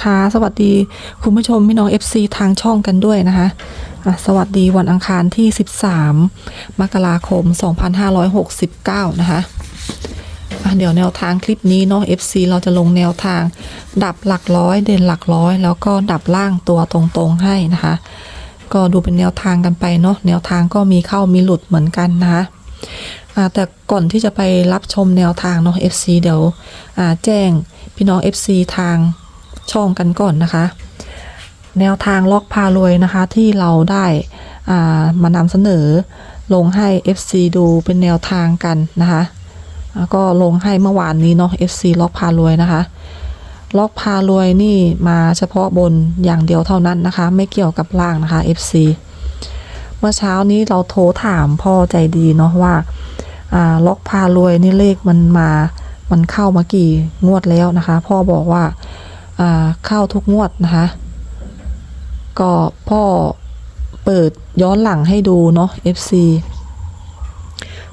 นะคะ สวัสดีคุณผู้ชมพี่น้อง FC ทางช่องกันด้วยนะคะสวัสดีวันอังคารที่ 13 มกราคม 2569 นะคะอะเดี๋ยวแนวทางคลิปนี้เนาะ FC เราจะลงแนวทาง ดับหลักร้อยเด่นหลักร้อย แล้วก็ดับล่างตัวตรงๆให้นะคะ ก็ดูเป็นแนวทางกันไปเนาะแนวทางก็มีเข้ามีหลุดเหมือนกันนะคะแต่ก่อนที่จะไปรับชมแนวทางเนาะ FC เดี๋ยวแจ้งพี่น้อง FC ทาง ช่องกันก่อนนะคะ แนวทางล็อกพารวยนะคะ ที่เราได้ามานำเสนอลงให้ FC ดูเป็นแนวทางกันนะคะแล้วก็ลงให้เมื่อวานนี้เนาะ FC ล็อกพารวยนะคะ ล็อกพารวยนี่มาเฉพาะบนอย่างเดียวเท่านั้นนะคะ ไม่เกี่ยวกับล่างนะคะ FC เมื่อเช้านี้เราโทรถามพ่อใจดีเนาะว่าล็อกพารวยนี่เลขมันมา มันเข้ามากี่งวดแล้วนะคะ พ่อบอกว่า เข้าทุกงวดนะคะ ก็พ่อเปิดย้อนหลังให้ดูเนาะ FC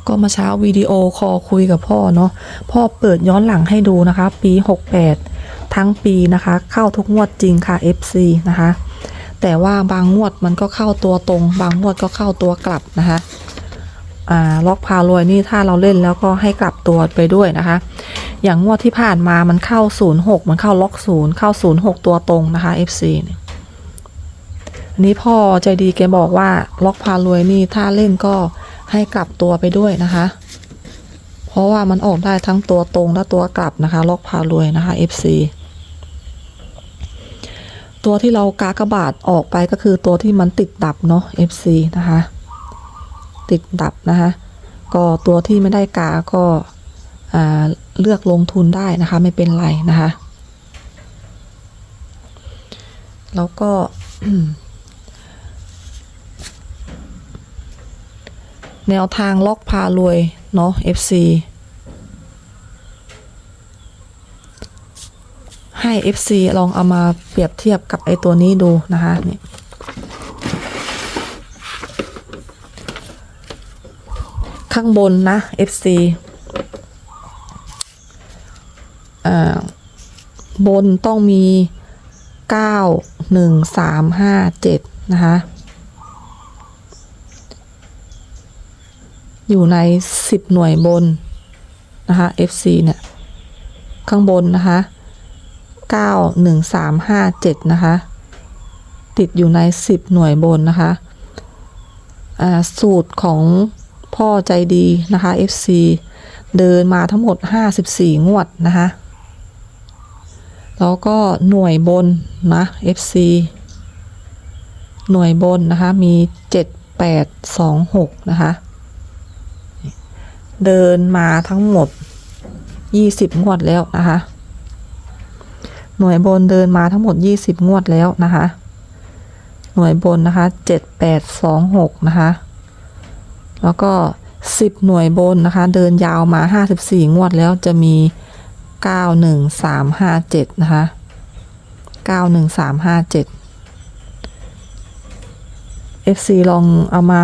ก็มาเช้าวิดีโอคอลคุยกับพ่อเนาะพ่อเปิดย้อนหลังให้ดูนะคะ ปี 68 ทั้งปีนะคะ เข้าทุกงวดจริงค่ะ FC นะคะ แต่ว่าบางงวดมันก็เข้าตัวตรง บางงวดก็เข้าตัวกลับนะคะ อ่าล็อกพารวยนี่ถ้าเราเล่นแล้วก็ให้กลับตัวไปด้วยนะคะ อย่างงวดที่ผ่านมามันเข้า 06 มันเข้าล็อก 0 เข้า 06 ตัวตรงนะคะ FC เนี่ยนี้พ่อใจดีแกบอกว่าล็อกพารวยนี่ถ้าเล่นก็ให้กลับตัวไปด้วยนะคะ เพราะว่ามันออกได้ทั้งตัวตรงและตัวกลับนะคะ ล็อกพารวยนะคะ FC ตัวที่เรากากระบาทออกไปก็คือตัวที่มันติดดับเนาะ FC นะคะ ติดดับนะคะ ก็ตัวที่ไม่ได้กาก็ เลือกลงทุนได้นะคะไม่เป็นไรนะคะ แล้วก็แนวทางล็อกพารวย เนาะ FC ให้ FC ลองเอามาเปรียบเทียบกับไอตัวนี้ดูนะคะนี่ข้างบนนะ FC อ่า บนต้องมี 9 1 3 5 7 นะคะ อยู่ใน 10 หน่วยบน นะคะ FC เนี่ย ข้างบนนะคะ 9 1 3 5 7 นะคะ ติดอยู่ใน 10 หน่วยบนนะคะอ่าสูตรของพ่อใจดีนะคะ FC เดินมาทั้งหมด 54 งวดนะคะ แล้วก็หน่วยบนนะ FC หน่วยบนนะคะ มี 7 8 2 6 นะคะ เดินมาทั้งหมด 20 งวดแล้วนะคะ หน่วยบนเดินมาทั้งหมด 20 งวดแล้วนะคะ หน่วยบนนะคะ 7 8 2 6 นะคะ แล้วก็ 10 หน่วยบนนะคะ เดินยาวมา 54 งวดแล้วจะมี 1 3 5 7นะคะ9 1 3 5 7 FC ลองเอามา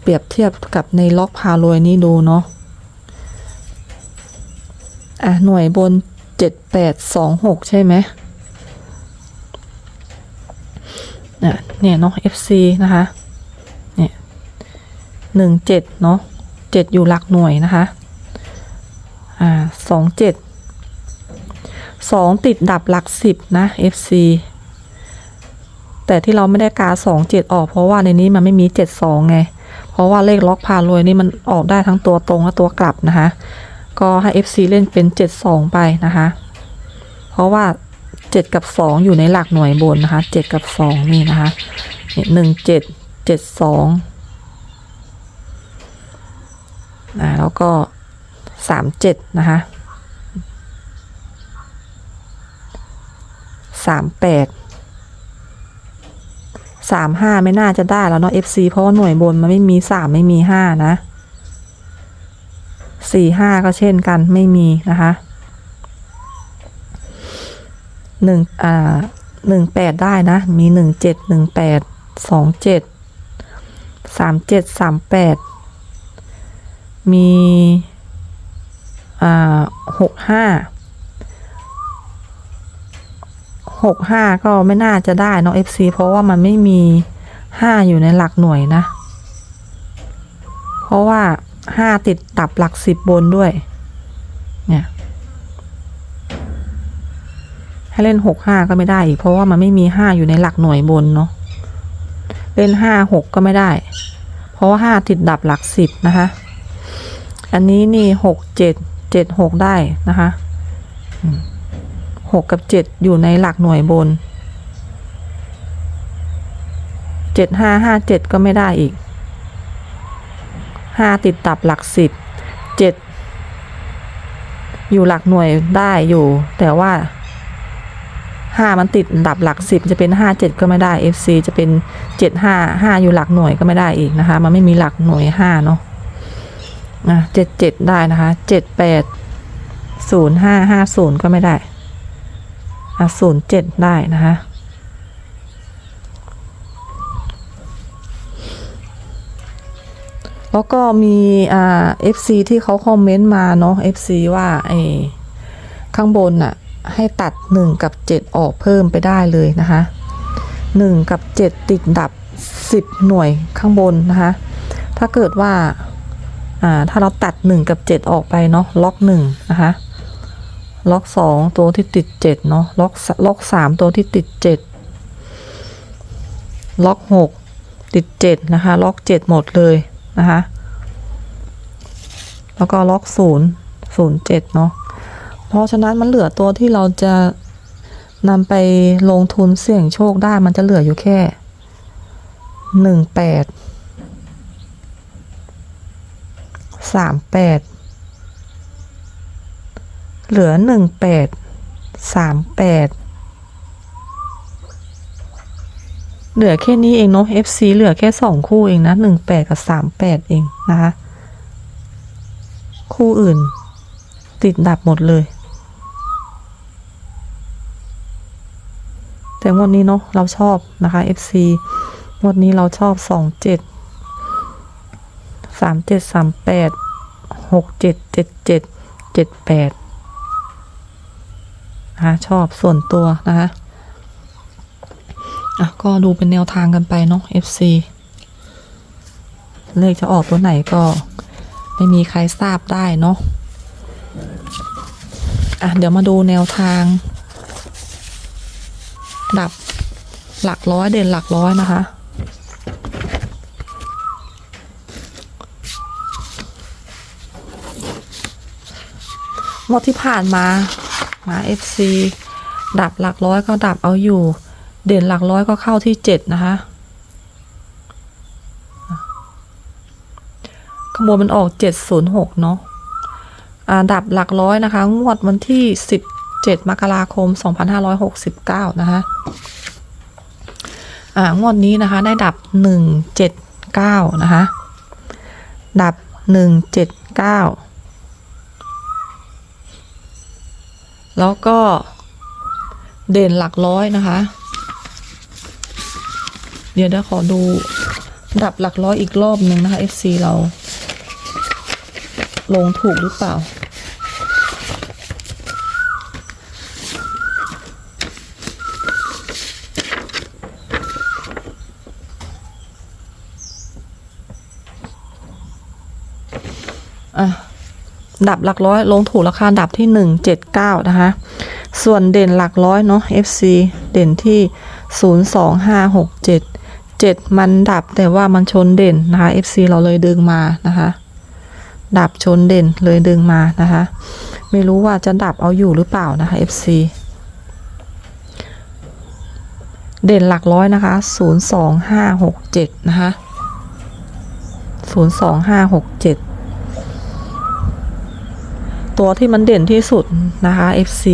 เปรียบเทียบกับในล็อกพารวยนี้ดูเนาะอะหน่วยบนเจ็ดแปดสองหกใช่ไหมเนี่ยเนี่ยเนาะ FC นะคะ เนี่ยหนึ่งเจ็ดเนาะเจ็ดอยู่หลักหน่วยนะคะ อ่าสองเจ็ด สองติดดับหลักสิบนะ FC แต่ที่เราไม่ได้กาสองเจ็ดออก เพราะว่าในนี้มันไม่มีเจ็ดสองไง เพราะว่าเลขล็อกพารวยนี่มันออกได้ทั้งตัวตรงและตัวกลับนะคะ ก็ให้ FC เล่นเป็น72ไปนะคะ เพราะว่า7กับ2องอยู่ในหลักหน่วยบนนะคะ7กับ2นี่นะคะหนึ่งเจ็ดเจ็ดสองอ่าแล้วก็37นะคะ 38 35ไม่น่าจะได้แล้วเนาะ FC เพราะว่าหน่วยบนมันไม่มี3ไม่มี5นะสี่ห้าก็เช่นกันไม่มีนะคะหนึ่งอ่าหนึ่งแปดได้นะ มีหนึ่งเจ็ดหนึ่งแปดสองเจ็ดสามเจ็ดสามแปดมีอ่าหกห้า หกห้าก็ไม่น่าจะได้เนาะ FC เพราะว่ามันไม่มีห้าอยู่ในหลักหน่วยนะ เพราะว่าห้าติดตับหลักสิบบนด้วย เนี่ย ให้เล่นหกห้าก็ไม่ได้อีก เพราะว่ามันไม่มีห้าอยู่ในหลักหน่วยบนเนาะ เล่นห้าหกก็ไม่ได้ เพราะว่าห้าติดดับหลักสิบนะคะ อันนี้นี่หกเจ็ดเจ็ดหกได้นะคะ อืม หกกับเจ็ดอยู่ในหลักหน่วยบนเจ็ดห้าห้าเจ็ดก็ไม่ได้อีกห้าติดตับหลักสิบเจ็ดอยู่หลักหน่วยได้อยู่ แต่ว่าห้ามันติดดับหลักสิบจะเป็นห้าเจ็ดก็ไม่ได้ FC จะเป็นเจ็ดห้าห้าอยู่หลักหน่วยก็ไม่ได้อีกนะคะ มันไม่มีหลักหน่วยห้าเนาะอะเจ็ดเจ็ดได้นะคะเจ็ดแปดศูนย์ห้าห้าศูนย์ก็ไม่ได้ อะศูนย์เจ็ดได้นะคะแล้วก็มีอ่า FC ที่เขาคอมเมนต์มาเนาะ FC ว่าไอ้ข้างบนน่ะ ให้ตัด 1 กับ 7 ออกเพิ่มไปได้เลยนะคะ 1 กับ 7 ติดดับ 10 หน่วยข้างบนนะคะ ถ้าเกิดว่า อ่า ถ้าเราตัด 1 กับ 7 ออกไปเนาะล็อก1นะคะ ล็อก2ตัวที่ติด7เนาะล็อกล็อก3ตัวที่ติด7ล็อก6ติด7นะคะล็อก7หมดเลยนะคะแล้วก็ล็อก0 0 7เนาะเพราะฉะนั้นมันเหลือตัวที่เราจะนำไปลงทุนเสี่ยงโชคได้มันจะเหลืออยู่แค่หนึ่งแปดสามแปด เหลือหนึ่งแปดสามแปดเหลือแค่นี้เองเนาะ FC เหลือแค่สองคู่เองนะหนึ่งแปดกับสามแปดเองนะคะ คู่อื่น ติดดับหมดเลย แต่งวดนี้เนาะเราชอบนะคะ FC งวดนี้เราชอบสองเจ็ดสามเจ็ดสามแปดหกเจ็ดเจ็ดเจ็ดเจ็ดแปด นะคะชอบส่วนตัวนะคะอะก็ดูเป็นแนวทางกันไปเนาะ FC เลขจะออกตัวไหนก็ไม่มีใครทราบได้เนาะอะเดี๋ยวมาดูแนวทาง ดับหลักร้อยเด่นหลักร้อยนะคะหมดที่ผ่านมา มา FC ดับหลักร้อยก็ดับเอาอยู่ เด่นหลักร้อยก็เข้าที่เจ็ดนะคะขโมยมันออกเจ็ดศูนย์หกเนาะอ่าดับหลักร้อยนะคะ งวดวันที่ 17 มกราคม 2569 นะคะอ่างวดนี้นะคะได้ดับ 179 นะคะ ดับ 179 แล้วก็เด่นหลักร้อยนะคะ เดี๋ยวเดี๋ยวขอดูดับหลักร้อยอีกรอบหนึ่งนะคะ FC เรา ลงถูกหรือเปล่า อะ ดับหลักร้อยลงถูกราคาดับที่หนึ่งเจ็ดเก้านะคะ ส่วนเด่นหลักร้อยเนาะ FC เด่นที่ศูนย์สองห้าหกเจ็ดเจ็ดมันดับแต่ว่ามันชนเด่นนะคะ FC เราเลยดึงมานะคะ ดับชนเด่นเลยดึงมานะคะ ไม่รู้ว่าจะดับเอาอยู่หรือเปล่านะคะ FC เด่นหลักร้อยนะคะ 0 2 5 6 7 นะคะ 0 2 5 6 7 ตัวที่มันเด่นที่สุดนะคะ FC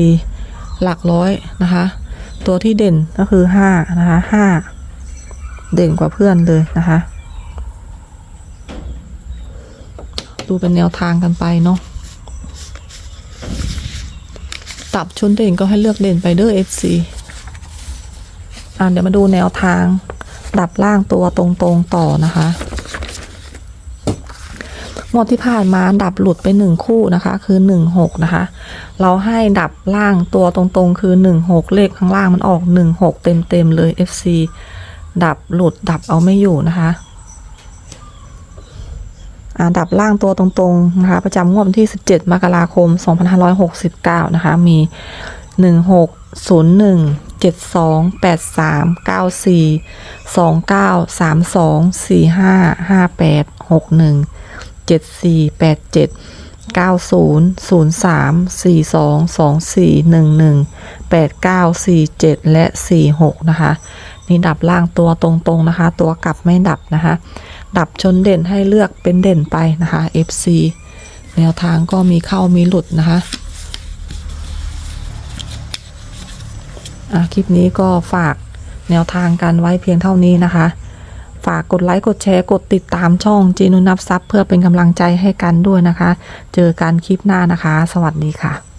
หลักร้อยนะคะ ตัวที่เด่นก็คือ5นะคะ5เด่นกว่าเพื่อนเลยนะคะ ดูเป็นแนวทางกันไปเนาะตับชนเด่นก็ให้เลือกเด่นไปเด้อ FC อ่าเดี๋ยวมาดูแนวทางดับล่างตัวตรงๆต่อนะคะ งวดที่ผ่านมาดับหลุดไปหนึ่งคู่นะคะ คือหนึ่งหกนะคะ เราให้ดับล่างตัวตรงๆ คือหนึ่งหกเลขข้างล่างมันออกหนึ่งหกเต็มๆเลย FC ดับหลุดดับเอาไม่อยู่นะคะอ่าดับล่างตัวตรงๆนะคะ ประจำงวดที่ 17 มกราคม 2569 นะคะ มี 16 01 72 83 94 29 32 45 58 61 เจ็ดสี่แปดเจ็ดเก้าศูนย์ศูนย์สามสี่สองสองสี่หนึ่งหนึ่งแปดเก้าสี่เจ็ดและสี่หกนะคะ นี่ดับล่างตัวตรงๆนะคะ ตัวกลับไม่ดับนะคะ ดับชนเด่นให้เลือกเป็นเด่นไปนะคะ FC แนวทางก็มีเข้ามีหลุดนะคะอะคลิปนี้ก็ฝากแนวทางกันไว้เพียงเท่านี้นะคะ ฝากกดไลค์กดแชร์กดติดตามช่องจีนุนับซับเพื่อเป็นกำลังใจให้กันด้วยนะคะ เจอกันคลิปหน้านะคะ สวัสดีค่ะ